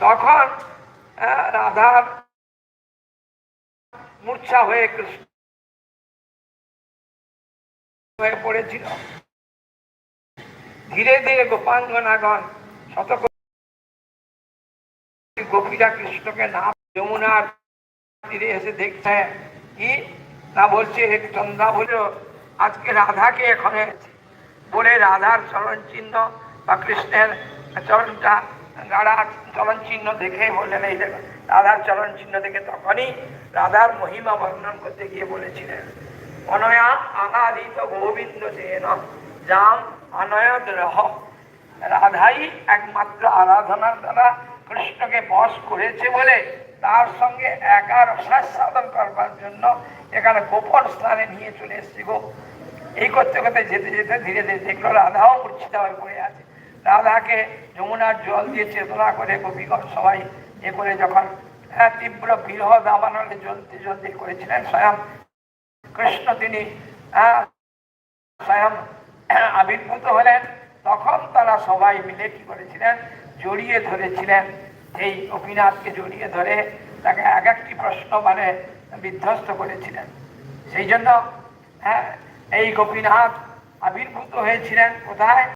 তখন রাধার মূর্ছা হয়ে কৃষ্ণ হয়ে পড়েছিল। ধীরে ধীরে গোপাঙ্গনাগণ শত গোপীরা কৃষ্ণকে না যমুনার তীরে এসে দেখছে। কি? না বলছে চন্দা বলল আজকে রাধাকে এখানে বলে রাধার চরণ চিহ্ন বা কৃষ্ণের চরণটা গাড়া চরণ চিহ্ন দেখে বললেন, এই দেখো, রাধার চরণ চিহ্ন দেখে তখনই রাধার মহিমা বর্ণন করতে গিয়ে বলেছিলেন অনয়া আনাদিত গোবিন্দ যাম অনয়দ রহ রাধাই একমাত্র আরাধনার দ্বারা কৃষ্ণকে বশ করেছে বলে তার সঙ্গে একার অভ্যাস সাধন করবার জন্য এখানে গোপন স্থানে নিয়ে চলে এসছে গো। এই করতে করতে যেতে যেতে ধীরে ধীরে দেখল রাধাও মূর্ছিত হয়ে পড়ে আছে। রাধাকে যমুনার জল দিয়ে চেতনা করে গোপীগণ সবাই এ করে যখন হ্যাঁ, তীব্র বিরহ দাবানলে জ্বলতে জ্বলতে করেছিলেন স্বয়ং কৃষ্ণ তিনি আহ, স্বয়ং আবির্ভূত হলেন। তখন তারা সবাই মিলে কি করেছিলেন? জড়িয়ে ধরেছিলেন। এই গোপীনাথকে জড়িয়ে ধরে তাকে এক একটি প্রশ্ন মানে বিধ্বস্ত করেছিলেন। সেই জন্য হ্যাঁ এই গোপীনাথ আবির্ভূত হয়েছিলেন কোথায়?